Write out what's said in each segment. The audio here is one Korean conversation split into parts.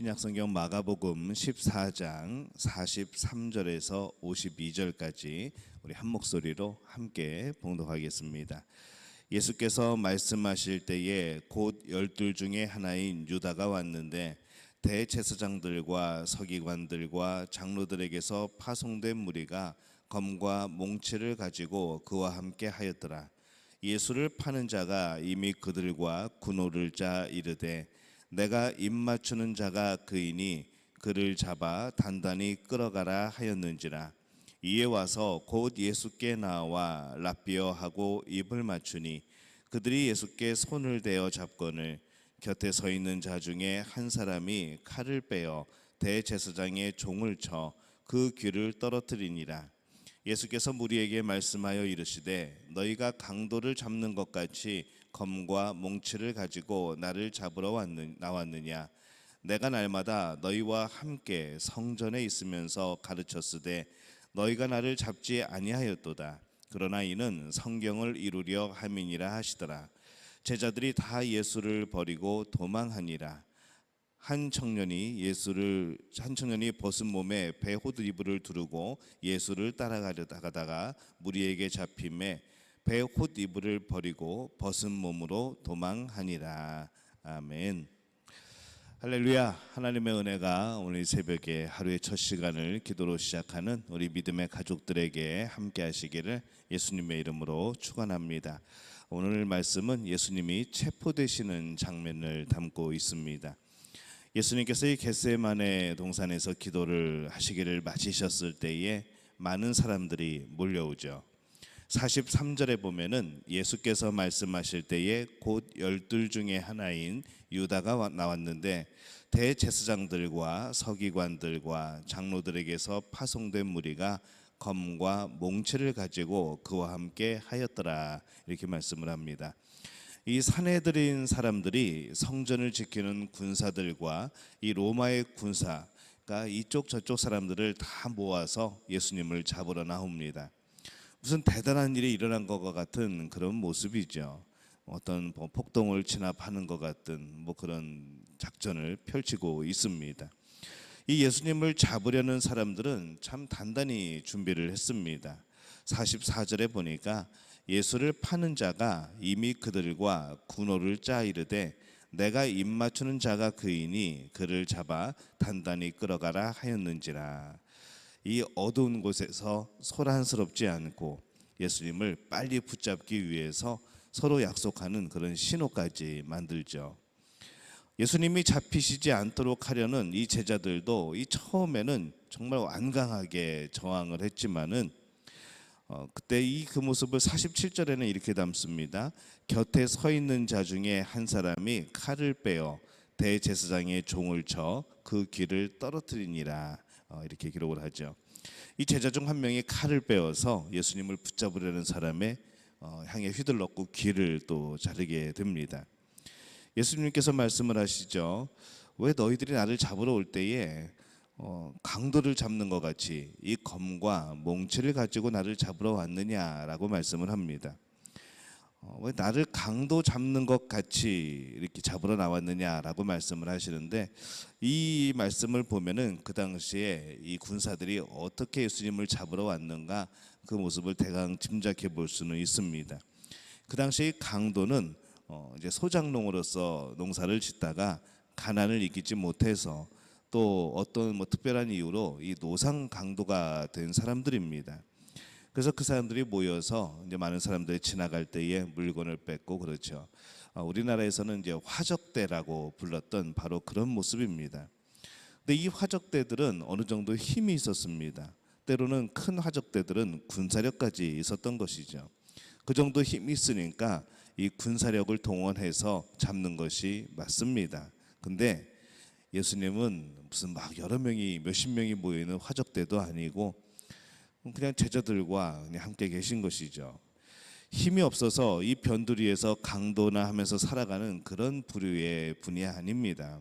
신약성경 마가복음 14장 43절에서 52절까지 우리 한 목소리로 함께 봉독하겠습니다. 예수께서 말씀하실 때에 곧 열둘 중에 하나인 유다가 왔는데 대제사장들과 서기관들과 장로들에게서 파송된 무리가 검과 몽치를 가지고 그와 함께 하였더라. 예수를 파는 자가 이미 그들과 군호를 짜 이르되 내가 입 맞추는 자가 그이니 그를 잡아 단단히 끌어가라 하였는지라. 이에 와서 곧 예수께 나와 랍비어 하고 입을 맞추니 그들이 예수께 손을 대어 잡거늘 곁에 서 있는 자 중에 한 사람이 칼을 빼어 대제사장의 종을 쳐 그 귀를 떨어뜨리니라. 예수께서 무리에게 말씀하여 이르시되 너희가 강도를 잡는 것 같이 검과 몽치를 가지고 나를 잡으러 왔느, 나왔느냐? 내가 날마다 너희와 함께 성전에 있으면서 가르쳤으되 너희가 나를 잡지 아니하였도다. 그러나 이는 성경을 이루려 함이니라 하시더라. 제자들이 다 예수를 버리고 도망하니라. 한 청년이 예수를 한 청년이 벗은 몸에 배 호드이불을 두르고 예수를 따라가려다가다가 무리에게 잡힘에 배 호드이불을 버리고 벗은 몸으로 도망하니라 아멘. 할렐루야 하나님의 은혜가 오늘 새벽에 하루의 첫 시간을 기도로 시작하는 우리 믿음의 가족들에게 함께 하시기를 예수님의 이름으로 축원합니다. 오늘 말씀은 예수님이 체포되시는 장면을 담고 있습니다. 예수님께서 이 겟세만의 동산에서 기도를 하시기를 마치셨을 때에 많은 사람들이 몰려오죠. 43절에 보면은 예수께서 말씀하실 때에 곧 열둘 중에 하나인 유다가 나왔는데 대제사장들과 서기관들과 장로들에게서 파송된 무리가 검과 몽치를 가지고 그와 함께 하였더라 이렇게 말씀을 합니다. 이 사내들인 사람들이 성전을 지키는 군사들과 이 로마의 군사가 이쪽 저쪽 사람들을 다 모아서 예수님을 잡으러 나옵니다. 무슨 대단한 일이 일어난 것과 같은 그런 모습이죠. 어떤 뭐 폭동을 진압하는 것 같은 뭐 그런 작전을 펼치고 있습니다. 이 예수님을 잡으려는 사람들은 참 단단히 준비를 했습니다. 44절에 보니까 예수를 파는 자가 이미 그들과 군호를 짜 이르되 내가 입 맞추는 자가 그이니 그를 잡아 단단히 끌어가라 하였는지라 이 어두운 곳에서 소란스럽지 않고 예수님을 빨리 붙잡기 위해서 서로 약속하는 그런 신호까지 만들죠. 예수님이 잡히시지 않도록 하려는 이 제자들도 이 처음에는 정말 완강하게 저항을 했지만은 어, 그때 이 그 모습을 47절에는 이렇게 담습니다. 곁에 서 있는 자 중에 한 사람이 칼을 빼어 대제사장의 종을 쳐 그 귀를 떨어뜨리니라 어, 이렇게 기록을 하죠. 이 제자 중 한 명이 칼을 빼어서 예수님을 붙잡으려는 사람의 어, 향해 휘둘렀고 귀를 또 자르게 됩니다. 예수님께서 말씀을 하시죠. 왜 너희들이 나를 잡으러 올 때에 어, 강도를 잡는 것 같이 이 검과 몽치를 가지고 나를 잡으러 왔느냐라고 말씀을 합니다. 어, 왜 나를 강도 잡는 것 같이 이렇게 잡으러 나왔느냐라고 말씀을 하시는데 이 말씀을 보면은 그 당시에 이 군사들이 어떻게 예수님을 잡으러 왔는가 그 모습을 대강 짐작해 볼 수는 있습니다. 그 당시 강도는 어, 이제 소장농으로서 농사를 짓다가 가난을 이기지 못해서 또 어떤 뭐 특별한 이유로 이 노상 강도가 된 사람들입니다. 그래서 그 사람들이 모여서 이제 많은 사람들이 지나갈 때에 물건을 뺏고 그렇죠. 아, 우리나라에서는 이제 화적대라고 불렀던 바로 그런 모습입니다. 근데 이 화적대들은 어느 정도 힘이 있었습니다. 때로는 큰 화적대들은 군사력까지 있었던 것이죠. 그 정도 힘이 있으니까 이 군사력을 동원해서 잡는 것이 맞습니다. 근데 예수님은 무슨 막 여러 명이 몇십 명이 모이는 화적대도 아니고 그냥 제자들과 그냥 함께 계신 것이죠. 힘이 없어서 이 변두리에서 강도나 하면서 살아가는 그런 부류의 분이 아닙니다.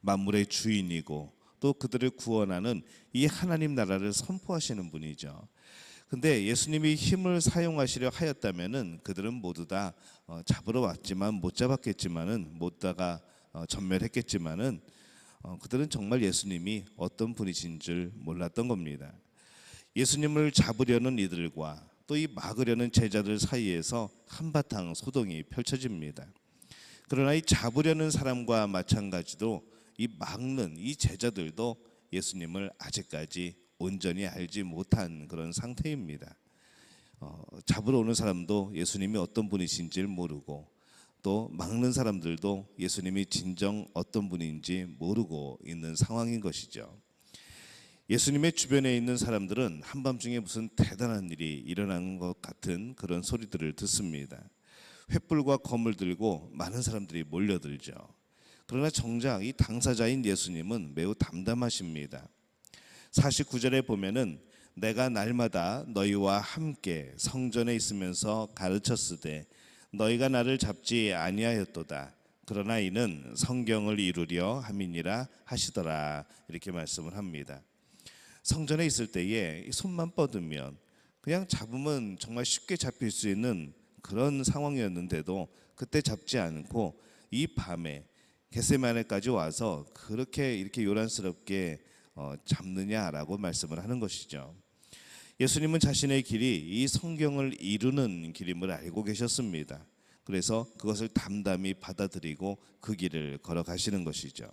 만물의 주인이고 또 그들을 구원하는 이 하나님 나라를 선포하시는 분이죠. 근데 예수님이 힘을 사용하시려 하였다면은 그들은 모두 다 어, 잡으러 왔지만 못 잡았겠지만은 못 다가 어, 전멸했겠지만은 어, 그들은 정말 예수님이 어떤 분이신 줄 몰랐던 겁니다. 예수님을 잡으려는 이들과 또 이 막으려는 제자들 사이에서 한바탕 소동이 펼쳐집니다. 그러나 이 잡으려는 사람과 마찬가지로 이 막는 이 제자들도 예수님을 아직까지 온전히 알지 못한 그런 상태입니다. 어, 잡으러 오는 사람도 예수님이 어떤 분이신지를 모르고 또 막는 사람들도 예수님이 진정 어떤 분인지 모르고 있는 상황인 것이죠. 예수님의 주변에 있는 사람들은 한밤중에 무슨 대단한 일이 일어나는 것 같은 그런 소리들을 듣습니다. 횃불과 검을 들고 많은 사람들이 몰려들죠. 그러나 정작 이 당사자인 예수님은 매우 담담하십니다. 49절에 보면은 내가 날마다 너희와 함께 성전에 있으면서 가르쳤으되 너희가 나를 잡지 아니하였도다. 그러나 이는 성경을 이루려 함이니라 하시더라. 이렇게 말씀을 합니다. 성전에 있을 때에 이 손만 뻗으면 그냥 잡으면 정말 쉽게 잡힐 수 있는 그런 상황이었는데도 그때 잡지 않고 이 밤에 겟세마네까지 와서 그렇게 이렇게 요란스럽게 어, 잡느냐라고 말씀을 하는 것이죠. 예수님은 자신의 길이 이 성경을 이루는 길임을 알고 계셨습니다. 그래서 그것을 담담히 받아들이고 그 길을 걸어가시는 것이죠.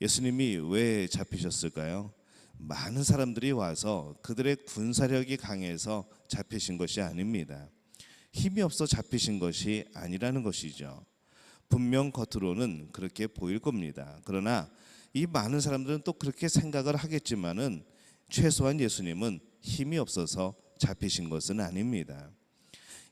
예수님이 왜 잡히셨을까요? 많은 사람들이 와서 그들의 군사력이 강해서 잡히신 것이 아닙니다. 힘이 없어 잡히신 것이 아니라는 것이죠. 분명 겉으로는 그렇게 보일 겁니다. 그러나 이 많은 사람들은 또 그렇게 생각을 하겠지만은 최소한 예수님은 힘이 없어서 잡히신 것은 아닙니다.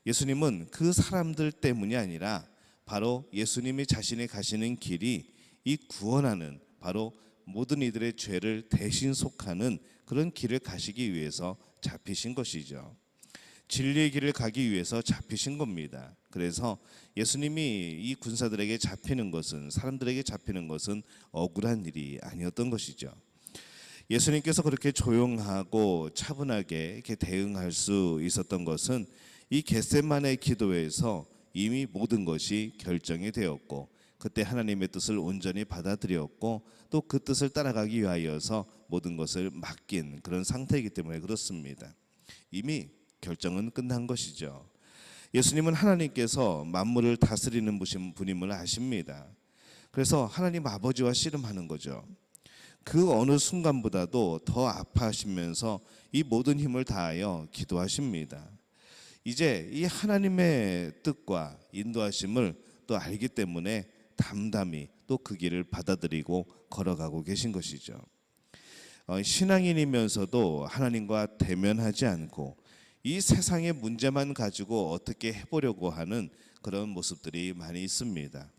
예수님은 그 사람들 때문이 아니라 바로 예수님이 자신이 가시는 길이 이 구원하는 바로 모든 이들의 죄를 대신 속하는 그런 길을 가시기 위해서 잡히신 것이죠. 진리의 길을 가기 위해서 잡히신 겁니다. 그래서 예수님이 이 군사들에게 잡히는 것은 사람들에게 잡히는 것은 억울한 일이 아니었던 것이죠. 예수님께서 그렇게 조용하고 차분하게 이렇게 대응할 수 있었던 것은 이 겟셋만의 기도에서 이미 모든 것이 결정이 되었고 그때 하나님의 뜻을 온전히 받아들였고 또 그 뜻을 따라가기 위하여서 모든 것을 맡긴 그런 상태이기 때문에 그렇습니다. 이미 결정은 끝난 것이죠. 예수님은 하나님께서 만물을 다스리는 분임을 아십니다. 그래서 하나님 아버지와 씨름하는 거죠. 그 어느 순간보다도 더 아파하시면서 이 모든 힘을 다하여 기도하십니다. 이제 이 하나님의 뜻과 인도하심을 또 알기 때문에 담담히 또 그 길을 받아들이고 걸어가고 계신 것이죠. 어, 신앙인이면서도 하나님과 대면하지 않고 이 세상의 문제만 가지고 어떻게 해보려고 하는 그런 모습들이 많이 있습니다.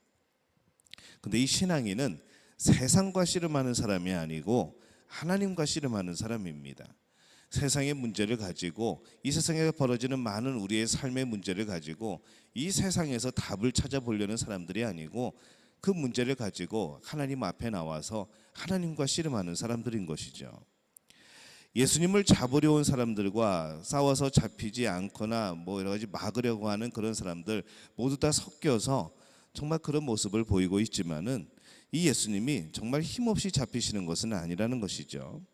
근데 이 신앙인은 세상과 씨름하는 사람이 아니고 하나님과 씨름하는 사람입니다. 세상의 문제를 가지고 이 세상에 벌어지는 많은 우리의 삶의 문제를 가지고 이 세상에서 답을 찾아보려는 사람들이 아니고 그 문제를 가지고 하나님 앞에 나와서 하나님과 씨름하는 사람들인 것이죠. 예수님을 잡으려 온 사람들과 싸워서 잡히지 않거나 뭐 여러 가지 막으려고 하는 그런 사람들 모두 다 섞여서 정말 그런 모습을 보이고 있지만은 이 예수님이 정말 힘없이 잡히시는 것은 아니라는 것이죠.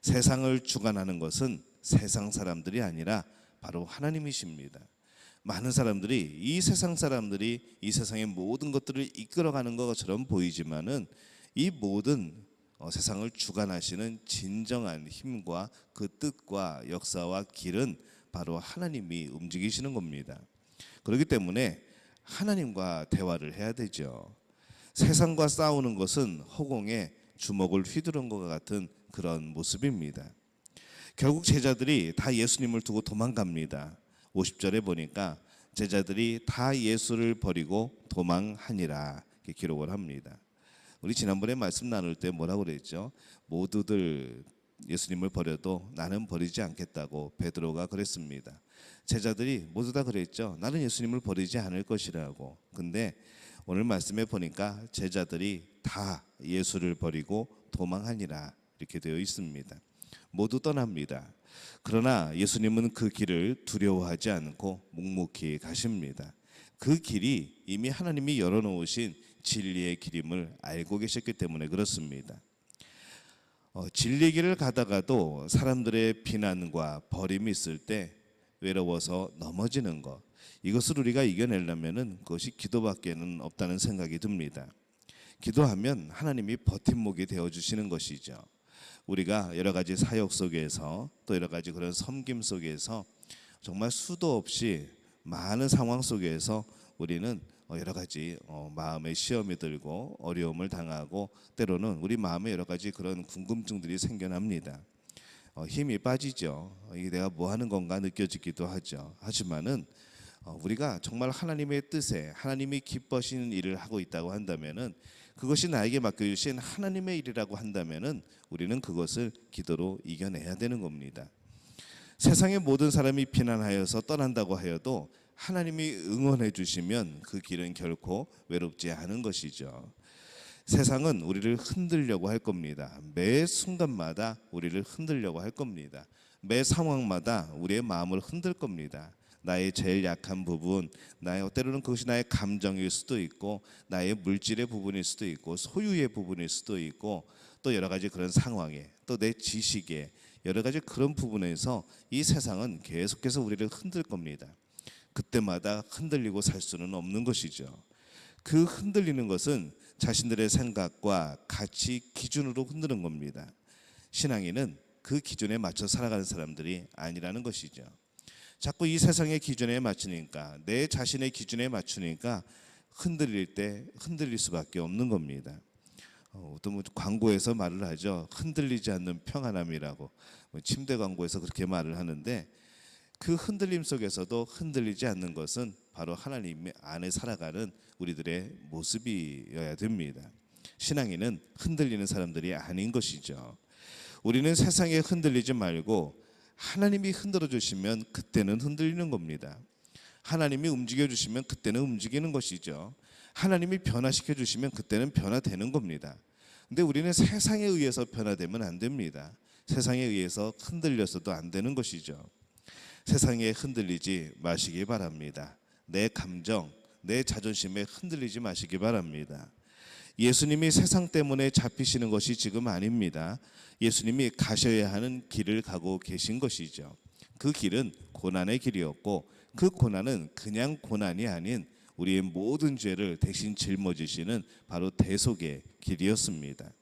세상을 주관하는 것은 세상 사람들이 아니라 바로 하나님이십니다. 많은 사람들이 이 세상 사람들이 이 세상의 모든 것들을 이끌어가는 것처럼 보이지만은 이 모든 어, 세상을 주관하시는 진정한 힘과 그 뜻과 역사와 길은 바로 하나님이 움직이시는 겁니다. 그렇기 때문에 하나님과 대화를 해야 되죠. 세상과 싸우는 것은 허공에 주먹을 휘두른 것 같은 그런 모습입니다. 결국 제자들이 다 예수님을 두고 도망갑니다. 50절에 보니까 제자들이 다 예수를 버리고 도망하니라 기록을 합니다. 우리 지난번에 말씀 나눌 때 뭐라고 그랬죠? 모두들 예수님을 버려도 나는 버리지 않겠다고 베드로가 그랬습니다. 제자들이 모두 다 그랬죠. 나는 예수님을 버리지 않을 것이라고. 근데 오늘 말씀에 보니까 제자들이 다 예수를 버리고 도망하니라 이렇게 되어 있습니다. 모두 떠납니다. 그러나 예수님은 그 길을 두려워하지 않고 묵묵히 가십니다. 그 길이 이미 하나님이 열어놓으신 진리의 길임을 알고 계셨기 때문에 그렇습니다. 어, 진리 길을 가다가도 사람들의 비난과 버림이 있을 때 외로워서 넘어지는 것 이것을 우리가 이겨내려면은 그것이 기도밖에는 없다는 생각이 듭니다. 기도하면 하나님이 버팀목이 되어 주시는 것이죠. 우리가 여러 가지 사역 속에서 또 여러 가지 그런 섬김 속에서 정말 수도 없이 많은 상황 속에서 우리는 어, 여러 가지 어, 마음의 시험이 들고 어려움을 당하고 때로는 우리 마음에 여러 가지 그런 궁금증들이 생겨납니다. 어, 힘이 빠지죠. 이게 내가 뭐 하는 건가 느껴지기도 하죠. 하지만은 어, 우리가 정말 하나님의 뜻에 하나님이 기뻐하시는 일을 하고 있다고 한다면은 그것이 나에게 맡겨주신 하나님의 일이라고 한다면은 우리는 그것을 기도로 이겨내야 되는 겁니다. 세상의 모든 사람이 비난하여서 떠난다고 하여도 하나님이 응원해 주시면 그 길은 결코 외롭지 않은 것이죠. 세상은 우리를 흔들려고 할 겁니다. 매 순간마다 우리를 흔들려고 할 겁니다. 매 상황마다 우리의 마음을 흔들 겁니다. 나의 제일 약한 부분, 나의 때로는 그것이 나의 감정일 수도 있고, 나의 물질의 부분일 수도 있고, 소유의 부분일 수도 있고, 또 여러 가지 그런 상황에, 또 내 지식에 여러 가지 그런 부분에서 이 세상은 계속해서 우리를 흔들 겁니다. 그때마다 흔들리고 살 수는 없는 것이죠. 그 흔들리는 것은 자신들의 생각과 가치 기준으로 흔드는 겁니다. 신앙인은 그 기준에 맞춰 살아가는 사람들이 아니라는 것이죠. 자꾸 이 세상의 기준에 맞추니까 내 자신의 기준에 맞추니까 흔들릴 때 흔들릴 수밖에 없는 겁니다. 어, 또뭐 광고에서 말을 하죠. 흔들리지 않는 평안함이라고 뭐 침대 광고에서 그렇게 말을 하는데 그 흔들림 속에서도 흔들리지 않는 것은 바로 하나님 안에 살아가는 우리들의 모습이어야 됩니다. 신앙인은 흔들리는 사람들이 아닌 것이죠. 우리는 세상에 흔들리지 말고 하나님이 흔들어 주시면 그때는 흔들리는 겁니다. 하나님이 움직여 주시면 그때는 움직이는 것이죠. 하나님이 변화시켜 주시면 그때는 변화되는 겁니다. 근데 우리는 세상에 의해서 변화되면 안 됩니다. 세상에 의해서 흔들려서도 안 되는 것이죠. 세상에 흔들리지 마시기 바랍니다. 내 감정, 내 자존심에 흔들리지 마시기 바랍니다. 예수님이 세상 때문에 잡히시는 것이 지금 아닙니다. 예수님이 가셔야 하는 길을 가고 계신 것이죠. 그 길은 고난의 길이었고 그 고난은 그냥 고난이 아닌 우리의 모든 죄를 대신 짊어지시는 바로 대속의 길이었습니다.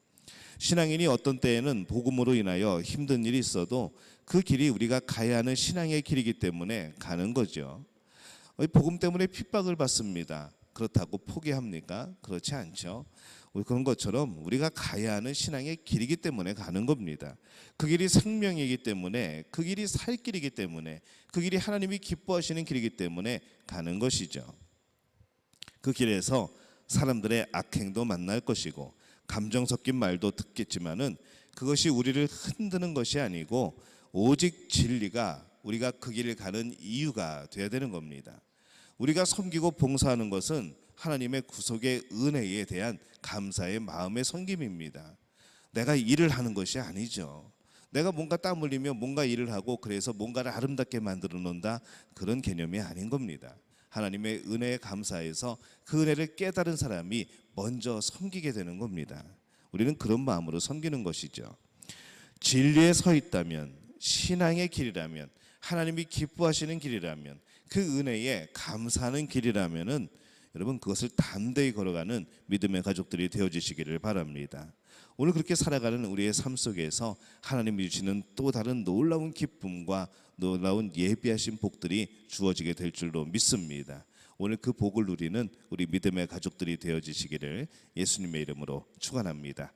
신앙인이 어떤 때에는 복음으로 인하여 힘든 일이 있어도 그 길이 우리가 가야 하는 신앙의 길이기 때문에 가는 거죠. 복음 때문에 핍박을 받습니다. 그렇다고 포기합니까? 그렇지 않죠. 그런 것처럼 우리가 가야 하는 신앙의 길이기 때문에 가는 겁니다. 그 길이 생명이기 때문에 그 길이 살 길이기 때문에 그 길이 하나님이 기뻐하시는 길이기 때문에 가는 것이죠. 그 길에서 사람들의 악행도 만날 것이고 감정 섞인 말도 듣겠지만은 그것이 우리를 흔드는 것이 아니고 오직 진리가 우리가 그 길을 가는 이유가 되어야 되는 겁니다. 우리가 섬기고 봉사하는 것은 하나님의 구속의 은혜에 대한 감사의 마음의 섬김입니다. 내가 일을 하는 것이 아니죠. 내가 뭔가 땀 흘리며 뭔가 일을 하고 그래서 뭔가를 아름답게 만들어 놓는다 그런 개념이 아닌 겁니다. 하나님의 은혜에 감사해서 그 은혜를 깨달은 사람이 먼저 섬기게 되는 겁니다. 우리는 그런 마음으로 섬기는 것이죠. 진리에 서 있다면 신앙의 길이라면 하나님이 기뻐하시는 길이라면 그 은혜에 감사하는 길이라면은 여러분 그것을 담대히 걸어가는 믿음의 가족들이 되어지시기를 바랍니다. 오늘 그렇게 살아가는 우리의 삶 속에서 하나님이 주시는 또 다른 놀라운 기쁨과 놀라운 예비하신 복들이 주어지게 될 줄로 믿습니다. 오늘 그 복을 누리는 우리 믿음의 가족들이 되어지시기를 예수님의 이름으로 축원합니다.